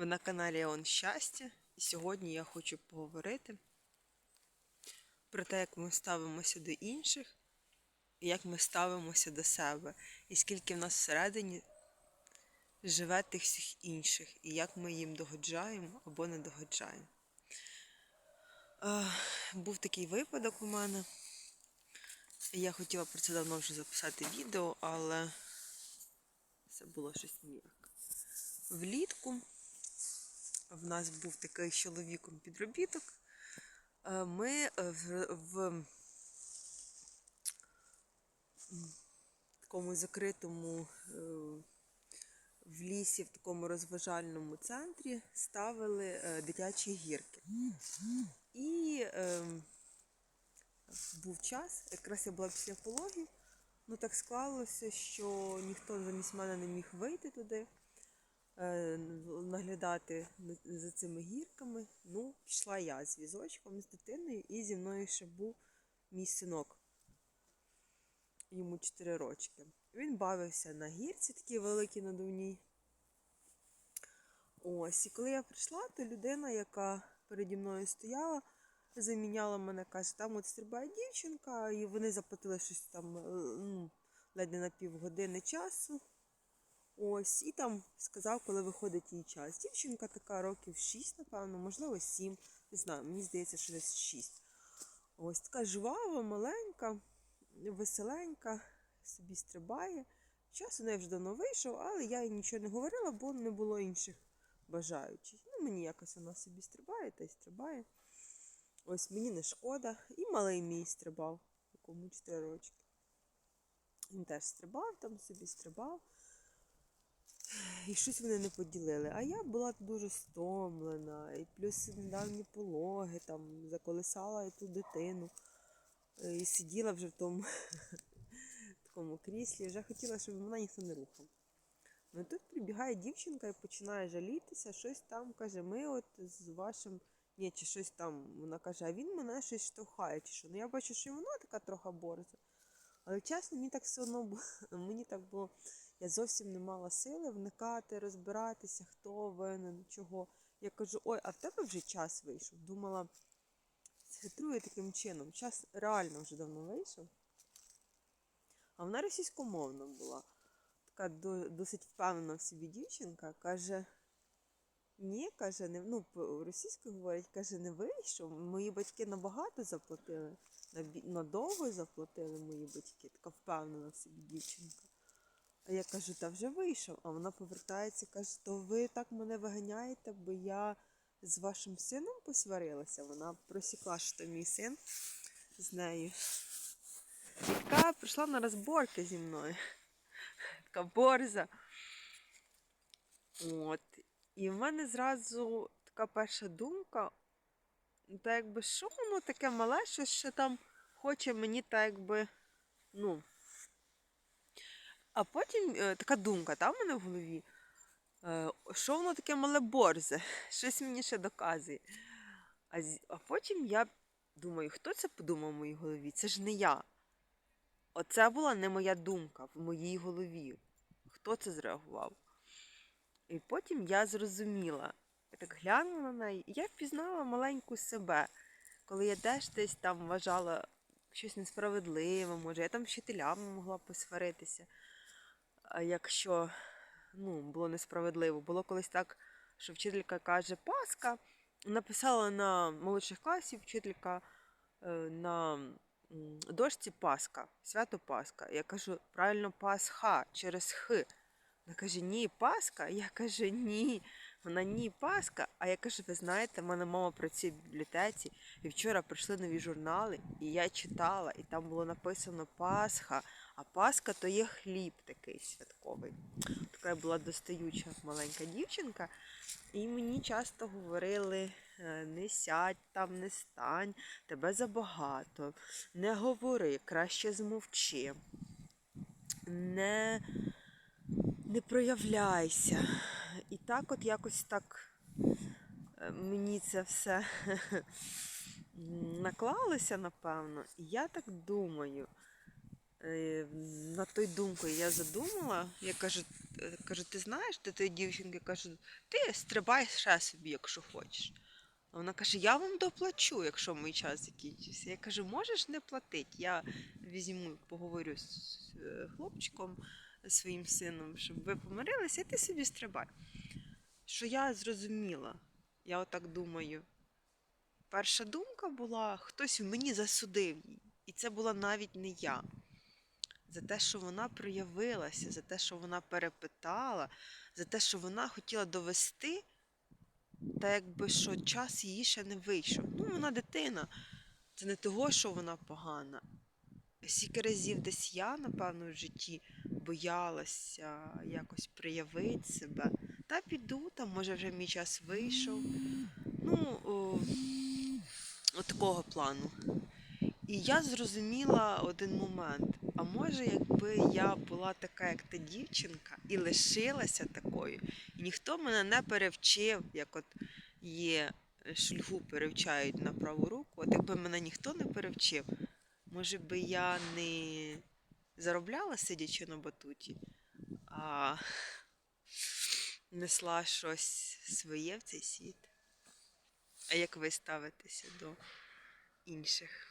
Ви на каналі Он Щастя. І сьогодні я хочу поговорити про те, як ми ставимося до інших, і як ми ставимося до себе, і скільки в нас всередині живе тих всіх інших, і як ми їм догоджаємо або не догоджаємо. Був такий випадок у мене. Я хотіла про це давно вже записати відео, але це було щось ніяк. Влітку в нас був такий з чоловіком підробіток. Е, Ми е, в, такому закритому е, в лісі, в такому розважальному центрі ставили дитячі гірки. І був час, якраз я була після пологів, ну так склалося, що ніхто замість мене не міг вийти туди, наглядати за цими гірками. Ну, пішла я з візочком, з дитиною, і зі мною ще був мій синок. Йому 4 рочки. Він бавився на гірці, такій великій надувній. Ось, і коли я прийшла, то людина, яка переді мною стояла, заміняла мене, каже, там от стрибає дівчинка, і вони заплатили щось там е, ну, ледь не на півгодини часу. Ось, і там сказав, коли виходить її час. Дівчинка така років 6, напевно, можливо, 7. Не знаю, мені здається, що десь 6. Ось така жвава, маленька, веселенька, собі стрибає. Час у неї вже давно вийшов, але я їй нічого не говорила, бо не було інших бажаючих. Ну, мені якось вона собі стрибає та й стрибає. Ось мені не шкода. І малий мій стрибав, якому 4 рочки. Він теж стрибав, там собі стрибав. І щось вони не поділили. А я була дуже стомлена, і плюс недавні пологи, там заколисала ту дитину. Е, І сиділа вже в тому такому кріслі. Вже хотіла, щоб мене ніхто не рухав. Ну тут прибігає дівчинка і починає жалітися, щось там каже, ми от з вашим. Ні, чи щось там. Вона каже, а він мене щось штовхає, чи що. Ну я бачу, що і вона така трохи бореться. Але чесно, мені так все одно було. Мені так було. Я зовсім не мала сили вникати, розбиратися, хто винен, чого. Я кажу, ой, а в тебе вже час вийшов. Думала, схитрую таким чином. Час реально вже давно вийшов. А вона російськомовна була. Така досить впевнена в собі дівчинка. Каже, ні, каже, не, ну, російською говорять, каже, не вийшов. Мої батьки набагато заплатили, надовго заплатили мої батьки. Така впевнена в собі дівчинка. А я кажу, та вже вийшов. А вона повертається і каже, то ви так мене виганяєте, бо я з вашим сином посварилася. Вона просікла, що мій син з нею. Яка прийшла на розборки зі мною. Така борза. От. І в мене зразу така перша думка, та якби що воно таке мале, що ще там хоче мені так якби, ну. А потім е, така думка та, в мене в голові. Е, що воно таке мале борзе? Щось мені ще доказує. А, а потім я думаю, хто це подумав в моїй голові? Це ж не я. Оце була не моя думка в моїй голові. Хто це зреагував? І потім я зрозуміла. Я так глянула на неї, і я впізнала маленьку себе, коли я теж десь там вважала щось несправедливе, може, я там з вчителями могла посваритися. Якщо ну, було несправедливо, було колись так, що вчителька каже Паска, написала на молодших класів вчителька е, на дошці Паска, свято Паска. Я кажу, правильно Пасха через Х. Вона каже, ні, Паска. Я кажу, ні. Вона ні, Паска. А я кажу, ви знаєте, в мене мама працює в бібліотеці, і вчора прийшли нові журнали, і я читала, і там було написано Пасха, а Паска то є хліб такий святковий. Така була достаюча маленька дівчинка, і мені часто говорили: е, не сядь там, не стань, тебе забагато, не говори, краще змовчи. Не не проявляйся. Так от якось так е, мені це все наклалося, напевно. І я так думаю. е, Над тою думкою я задумала, я кажу, е, кажу, ти знаєш, до тієї дівчинки кажу, ти стрибай ще собі, якщо хочеш. А вона каже, я вам доплачу, якщо мій час закінчився. Я кажу, можеш не платити. Я візьму, поговорю з хлопчиком, своїм сином, щоб ви помирилися, і ти собі стрибай. Що я зрозуміла, я отак думаю. Перша думка була, хтось в мені засудив її. І це була навіть не я. За те, що вона проявилася, за те, що вона перепитала, за те, що вона хотіла довести, та якби що час її ще не вийшов. Ну, вона дитина. Це не того, що вона погана. Скільки разів десь я, напевно, в житті боялася якось проявити себе. Та піду, там, може, вже мій час вийшов. Ну, о, от такого плану. І я зрозуміла один момент. А може, якби я була така, як та дівчинка, і лишилася такою, і ніхто мене не перевчив, як от є е, шульгу перевчають на праву руку, от якби мене ніхто не перевчив, може би я не заробляла сидячи на батуті, а несла щось своє в цей світ. А як ви ставитеся до інших?